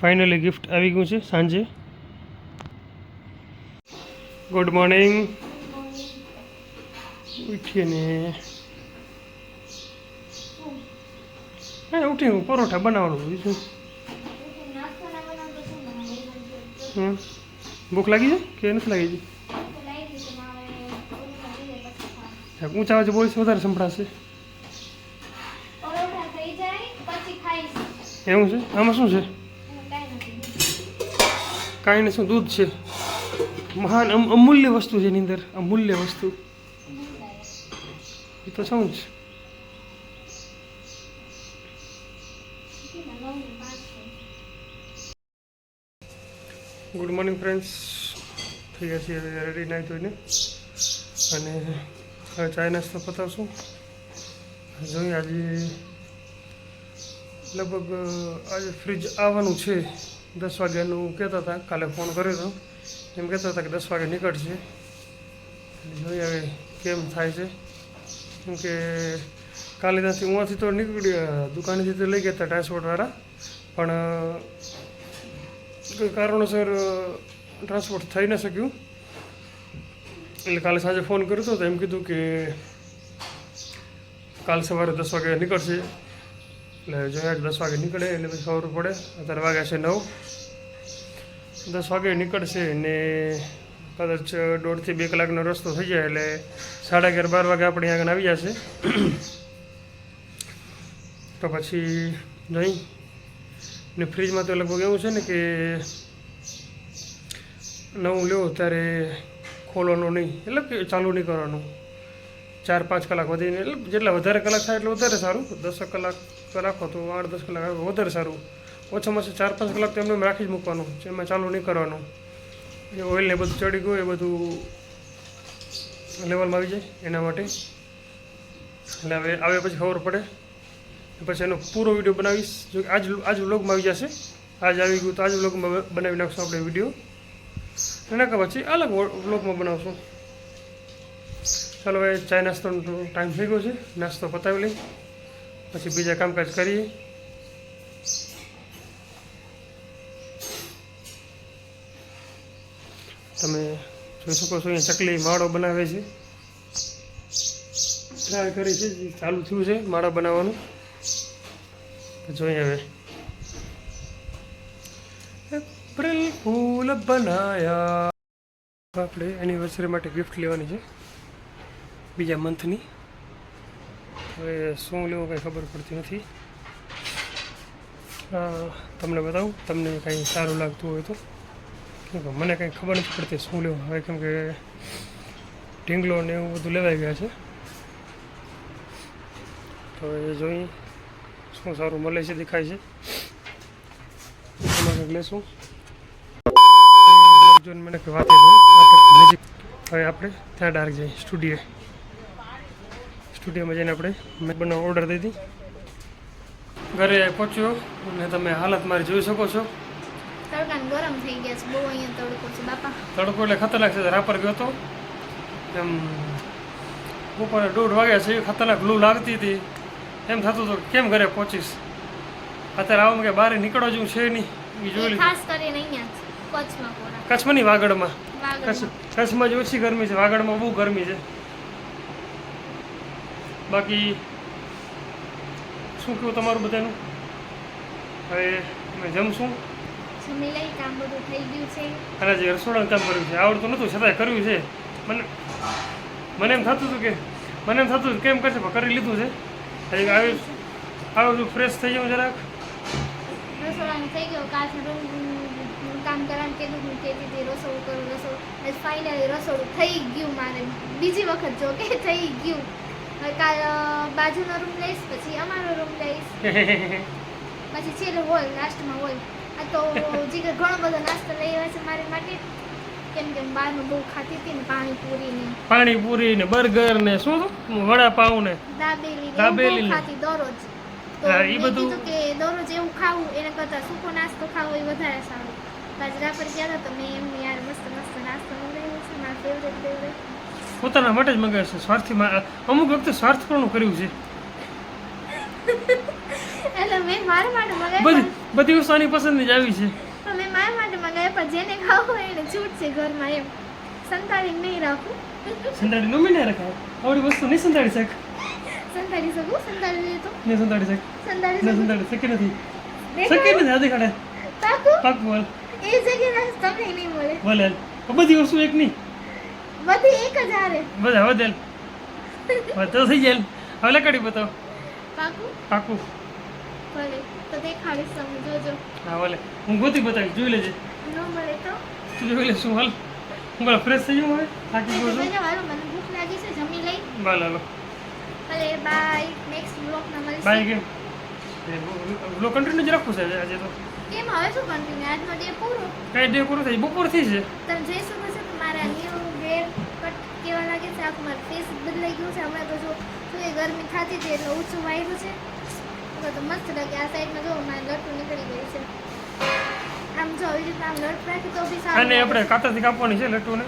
Finally gift આવી ગયું છે સાંજે. ગુડ મોર્નિંગ ઉઠીએ ને હા ઉઠી હું પરોઠા બનાવવાનું બીજું હમ. ભૂખ લાગી છે કે નથી લાગી છે ઊંચા અવાજે બોલીશ વધારે સંભળાશે. એવું છે? આમાં શું છે? કાંઈ દૂધ છે. મહાન અમૂલ્ય વસ્તુ છે એની અંદર, અમૂલ્ય વસ્તુ. એ તો શું જ. ગુડ મોર્નિંગ ફ્રેન્ડ્સ થઈ ગયા છીએ રેડી નાહી ધોઈને. અને હવે ચાય નાસ્તો પતાવશું. જોઈએ આજે લગભગ આજે ફ્રીજ આવવાનું છે. દસ વાગ્યાનું કહેતા હતા, કાલે ફોન કર્યો હતો એમ કહેતા હતા કે દસ વાગે નીકળશે. જોઈએ હવે કેમ થાય છે. કેમ કે કાલે ત્યાંથી ઉવાથી તો નીકળી, દુકાનેથી તો લઈ ગયા હતા ટ્રાન્સપોર્ટવાળા પણ કારણોસર ટ્રાન્સપોર્ટ થઈ ન શક્યું. એટલે કાલે સાંજે ફોન કર્યો હતો તો એમ કીધું કે કાલ સવારે દસ વાગે નીકળશે. એટલે જોયા દસ વાગે નીકળે એટલે પછી ખબર પડે. અત્યારે વાગ્યા છે નવ. દસ વાગે નીકળશે ને કદાચ દોઢથી બે કલાકનો રસ્તો થઈ જાય એટલે સાડા અગિયાર બાર વાગે આપણે આગળ આવી જશે. તો પછી જઈ ને ફ્રીજમાં તો લગભગ એવું છે ને કે નવું લ્યો ત્યારે ખોલવાનું નહીં. એટલે કે ચાલુ નહીં કરવાનું. ચાર પાંચ કલાક વધીને, એટલે જેટલા વધારે કલાક થાય એટલે વધારે સારું. દસ કલાક રાખો તો આઠ દસ કલાક રાખો વધારે સારું. ઓછામાં ઓછા ચાર પાંચ કલાક તો એમને એમ રાખી જ મૂકવાનું એમાં ચાલુ નહીં કરવાનું. એ ઓઇલને બધું ચડી ગયું, એ બધું લેવલમાં આવી જાય એના માટે. એટલે હવે આવે પછી ખબર પડે. પછી એનો પૂરો વીડિયો બનાવીશ. જો આજ આજ વ્લોગમાં આવી જશે. આજ આવી ગયું તો આજ વ્લોગમાં બનાવી નાખશું આપણે વીડિયો. એના કે પછી અલગ વ્લોગમાં બનાવશું. ચાલો હવે ચાય નાસ્તાનો ટાઈમ થઈ ગયો છે. નાસ્તો પતાવી લઈ. પછી બીજા કામકાજ કરીએ. તમે જોઈ શકો છો, અહીંયા ચકલી માળો બનાવે છે. ટ્રાય કરી છે ચાલુ થયું છે માળા બનાવવાનું. જોઈએ હવે. એપ્રિલ ફૂલ બનાયા. આપણે એનિવર્સરી માટે ગિફ્ટ લેવાની છે. બીજા મંથની હવે શું લેવું કંઈ ખબર પડતી નથી. તમને બતાવું, તમને કંઈ સારું લાગતું હોય તો. કેમ મને કંઈ ખબર નથી પડતી શું લેવું. હવે કેમ કે ઢીંગલો ને એવું બધું લેવાઈ ગયા છે. તો એ જોઈ શું સારું મળે છે, દેખાય છે. એમાં કંઈક લેશું. જોઈને મને વાત હવે આપણે ત્યાં ડાર્ક જઈએ સ્ટુડિયો સ્ટુડિયોમાં જઈને આપણે મેં બનાવ ઓર્ડર દીધી ઘરે પહોંચ્યો અને તમે હાલત મારી જોઈ શકો છો. ગરમ થઈ ગયા છે બહુ અહીંયા તડકો છે બાપા. તડકો એટલે ખતરનાક છે રાપર ગયો હતો. એમ બપોરે દોઢ વાગ્યા છે ખતરનાક લૂ લાગતી હતી. એમ થતું હતું કેમ ઘરે પહોંચીશ? અત્યારે આવું કે બહાર નીકળો જેવું છે નહીં. એ જોઈ લીધું. ખાસ કરીને અહીંયા કચ્છમાં કચ્છમાં નહીં વાગડમાં. કચ્છ વાગડમાં કચ્છમાં જ ઓછી ગરમી છે વાગડમાં બહુ ગરમી છે. બાકી શું કહ્યું તમારું બધાનું? હવે અમે જમશું. જમી લઈ કામ બધું થઈ ગયું છે. અને જે રસોડાનું કામ કર્યું છે આવડતું નહોતું છતાંય કર્યું છે. મને મને એમ થતું હતું કે મને એમ થતું હતું કેમ કરશે કરી લીધું છે. હજી આવી આવું છું ફ્રેશ થઈ જાઉં જરાક. રસોડાનું થઈ ગયું. કામ કરવાનું કીધું હું કે દીધી રસોડું કરું રસોડું ફાઇનલી રસોડું થઈ ગયું મારે. બીજી વખત જો કે થઈ ગયું. કાલ બાજુનો રૂમ લઈશ પછી અમારો રૂમ લઈશ. પછી છેલ્લે હોલ લાસ્ટમાં હોલ આ તો જીગર ઘણો બધો નાસ્તો લઈ આવ્યા છે મારી માટે. કેમ કે બહારનું બહુ ખાતી હતી ને પાણીપુરી ને પાણીપુરી ને બર્ગર ને શું હતું? વડાપાઉં ને દાબેલી દાબેલી. ખાતી દરરોજ. તો હા, બધું- કે દરરોજ એવું ખાવું એના કરતાં સૂકો નાસ્તો ખાવો એ વધારે સારું. બાજરા પર ગયા હતા તો મેં એમની યાર મસ્ત મસ્ત નાસ્તો મંગાવ્યો છે મારા ફેવરેટ ફેવરેટ પોતાના માટે જ મંગાવે છે સ્વાર્થી અમુક વખતે સ્વાર્થ પણ કર્યું છે. એટલે મેં મારા માટે મંગાવ્યું બધી બધી વસ્તુ આની પસંદની જ આવી છે. મેં મારા માટે મંગાવ્યા પણ જેને ખાવું હોય એને છૂટ છે ઘરમાં એમ. સંતાડી નહીં રાખું. સંતાડી નો મીને રખાય. આવડી વસ્તુ નહીં સંતાડી શક. સંતાડી શકું? સંતાડી તો. નહીં સંતાડી શક. સંતાડી નહીં સંતાડી શકી નથી? શકી નથી આધી ખાડે પાકું? પાક બોલ એ જગ્યા તમને નહીં મળે. ભલે બધી વસ્તુ એક નહીં. જ હારે. બધા વધેલ હવે થઈ જાય. હવે લકડી બતાવ પાકું? પાકું. ભલે. તો દેખાડીશ સમજો હા ભલે. હું ગોતી બતાવી જોઈ લેજે. નો મળે તો? જોઈ લે શું હાલ. હું બોલા ફ્રેશ થઈ જઉં હવે. થાકી ગયો છું. વાળો મને ભૂખ લાગી છે. જમી લઈ. ભલે હાલો. ભલે બાય નેક્સ્ટ બ્લોગમાં માં મળીશું. કેમ બ્લો કન્ટિન્યુ જ રાખું છે આજે તો. કેમ? હવે શું કન્ટિન્યુ આજનો ડે પૂરો? કઈ ડે પૂરો થાય? બપોર થઈ છે. તમે જઈ શકો છો તમારા ન્યૂ કેવા લાગે છે આખું મારું ફેસ બદલાઈ ગયું છે. હમણાં તો જો શું એ ગરમી થતી હતી એટલે ઓછું વાયરું છે. તો મસ્ત લાગે આ સાઈડમાં જો મારે લટું નીકળી ગઈ છે. આમ જો આવી રીતના આમ લટ રાખી તો બી સારું આપણે કાતરથી કાપવાની છે લટુને.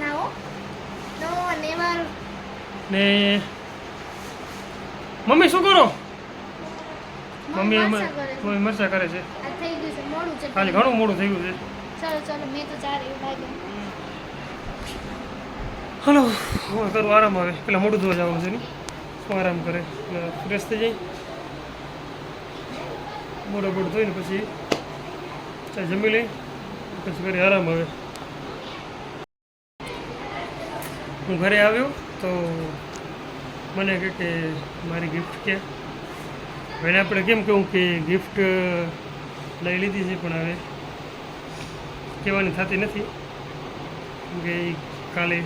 ના હો. નો નેવર ને મમ્મી શું કરો? મમ્મી મમ્મી મરચા કરે છે. આ થઈ ગયું છે મોડું છે. ખાલી ઘણું મોડું થઈ ગયું છે. ચાલો ચાલો મેં તો ચાર એવું લાગે હલો, હું કરું આરામ આવે પેલા મોઢું ધોવા જવાનું છે શું આરામ કરે? ફ્રેશ થઈ જાય. મોઢા બોઢ ધોઈને પછી ચા જમી લઈ, પછી ઘરે આરામ આવે હું ઘરે આવ્યો તો મને કહે કે મારી ગિફ્ટ કે. હવે આપણે કેમ કહું કે ગિફ્ટ લઈ લીધી છે પણ હવે કહેવાની થતી નથી. કે કાલે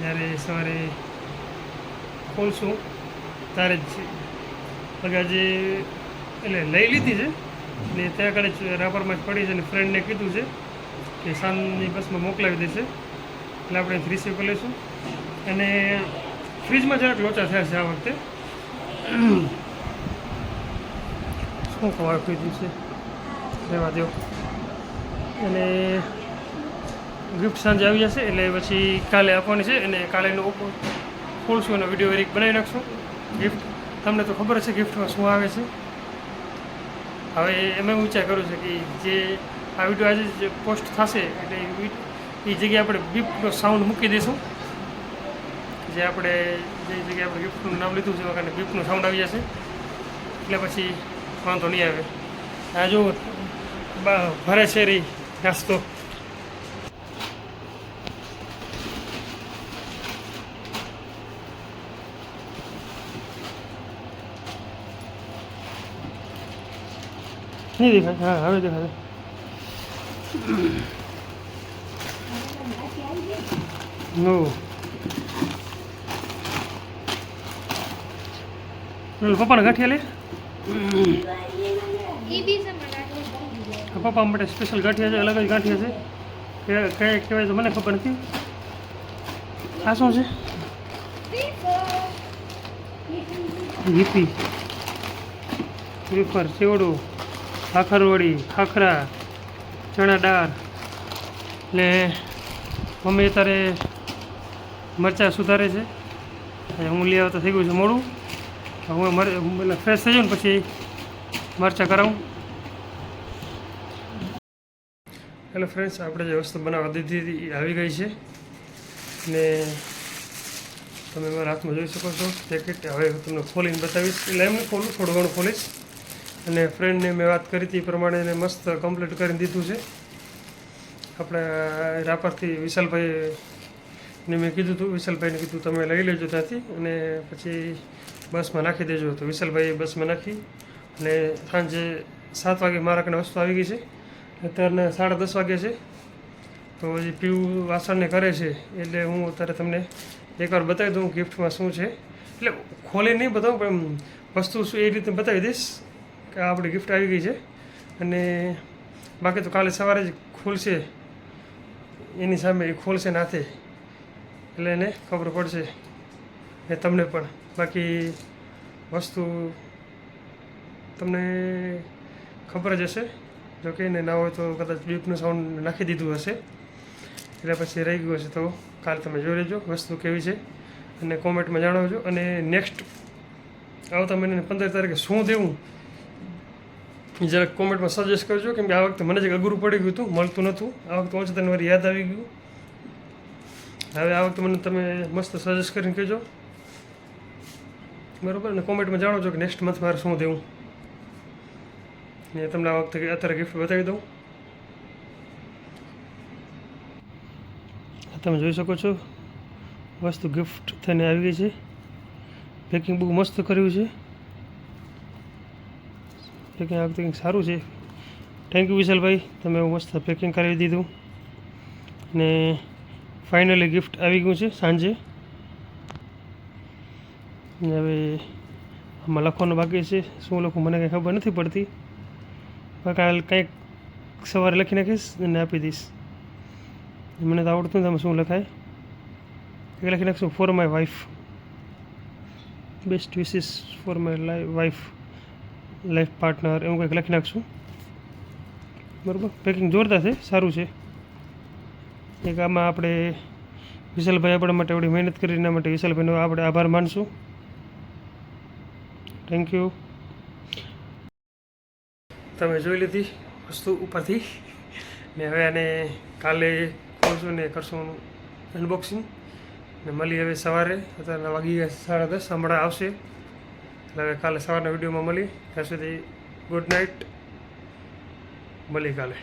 જ્યારે સવારે ખોલશું ત્યારે જ છે આજે એટલે લઈ લીધી છે. ને ત્યાં આગળ રાપરમાં જ પડી છે અને ફ્રેન્ડને કીધું છે કે સાંજની બસમાં મોકલાવી દેશે. એટલે આપણે રિસીવ કરી લઈશું. અને ફ્રીજમાં જરાક લોચા થયા છે આ વખતે. શું ખબર કીધું છે? રહેવા દો અને ગિફ્ટ સાંજે આવી જશે એટલે પછી કાલે આપવાની છે અને કાલેનો ઓપો ખોલશું અને વીડિયો એક બનાવી નાખશું. ગિફ્ટ તમને તો ખબર છે ગિફ્ટમાં શું આવે છે. હવે એમ હું વિચાર કરું છું કે જે આ વીડિયો આજે જે પોસ્ટ થશે એટલે એ જગ્યાએ આપણે બીપનો સાઉન્ડ મૂકી દઈશું જે આપણે જે જગ્યાએ આપણે ગિફ્ટનું નામ લીધું છે વખતે બીપનું સાઉન્ડ આવી જશે. એટલે પછી વાંધો નહીં આવે. આ જો ભરે છે રી, નાસ્તો. નહીં દેખાય હા હવે દેખાય નો પપ્પાને ગાંઠિયા લે પપ્પા માટે સ્પેશિયલ ગાંઠિયા છે અલગ જ ગાંઠિયા છે. કયા કહેવાય તો મને ખબર નથી. આ શું છે? વીપી વેફર સેવડું. ખાખરવડી, ખાખરા ચણા દાળ ને મમ્મી અત્યારે મરચાં સુધારે છે. હું લઈ આવતા થઈ ગયું છે મોડું. હું એટલે ફ્રેશ થઈ જાઉં ને પછી મરચાં કરાવું. હેલો ફ્રેન્ડ્સ આપણે જે વસ્તુ બનાવવા દીધી હતી આવી ગઈ છે. ને તમે મારા હાથમાં જોઈ શકો છો. પેકેટ હવે હું તમને ખોલીને બતાવીશ. એટલે એમને ખોલું, થોડું ઘણું ખોલીશ. અને ફ્રેન્ડને મેં વાત કરી હતી પ્રમાણે એને મસ્ત કમ્પ્લીટ કરી દીધું છે. આપણે રાપરથી વિશાલભાઈને મેં કીધું હતું વિશાલભાઈને કીધું તમે લઈ લેજો ત્યાંથી અને પછી બસમાં નાખી દેજો. તો વિશાલભાઈએ બસમાં નાખી અને સાંજે સાત વાગે મારા કને વસ્તુ આવી ગઈ છે. અત્યારના સાડા દસ વાગે છે. તો હજી પીવું વાસણને કરે છે. એટલે હું અત્યારે તમને એકવાર બતાવી દઉં ગિફ્ટમાં શું છે. એટલે ખોલે નહીં બતાવું, પણ વસ્તુ શું એ રીતે બતાવી દઈશ. કે આ આપણી ગિફ્ટ આવી ગઈ છે. અને બાકી તો કાલે સવારે જ ખુલશે. એની સામે એ ખોલશે નાથે. એટલે એને ખબર પડશે. ને તમને પણ. બાકી વસ્તુ તમને ખબર જ હશે. જો કે ને ના હોય તો કદાચ બીપનું સાઉન્ડ નાખી દીધું હશે. એટલે પછી રહી ગયું હશે તો કાલ તમે જોઈ લેજો વસ્તુ કેવી છે. અને કોમેન્ટમાં જણાવજો. અને નેક્સ્ટ આવતા મહિનાની પંદર તારીખે શું દેવું જરાક કોમેન્ટમાં સજેસ્ટ કરજો, કેમ કે આ વખતે મને જે અઘરું પડી ગયું હતું, મળતું નહોતું. આ વખતે ઓછું તને મારી યાદ આવી ગયું. હવે આ વખતે મને તમે મસ્ત સજેસ્ટ કરીને કહેજો. બરાબર? અને કોમેન્ટમાં જાણો છો કે નેક્સ્ટ મંથ મારે શું દેવું. ને તમને આ વખતે અત્યારે ગિફ્ટ બતાવી દઉં. તમે જોઈ શકો છો. વસ્તુ ગિફ્ટ થઈને આવી ગઈ છે. પેકિંગ બહુ મસ્ત કર્યું છે. પેકિંગ આ વખતે સારું છે. થેન્ક યુ વિશાલભાઈ. તમે મસ્ત પેકિંગ કરાવી દીધું. ને ફાઇનલી ગિફ્ટ આવી ગયું છે સાંજે. હવે આમાં લખવાનું બાકી છે. શું લખું મને કંઈ ખબર નથી પડતી. કાલ કંઈક સવારે લખી નાખીશ અને આપી દઈશ. મને તો આવડતું નથી તમે શું લખાય. કંઈક લખી નાખશું for my wife best wishes for my life wife life partner એવું કંઈક લખી નાખશું. બરાબર? પેકિંગ જોરદાર છે, સારું છે. એક આમાં આપણે વિશાલભાઈ આપણા માટે એવડી મહેનત કરી, એના માટે વિશાલભાઈનો આપણે આભાર માનશું. થેન્ક યુ તમે જોઈ લીધી વસ્તુ ઉપરથી. ને હવે આને કાલે ખોલશું ને કરશું અનબોક્સિંગ ને મળી હવે સવારે. અત્યારે વાગી ગયા સાડા દસ, હમણાં આવશે. એટલે હવે કાલે સવારના વિડીયોમાં મળી. ત્યાં સુધી ગુડ નાઇટ. મળી કાલે.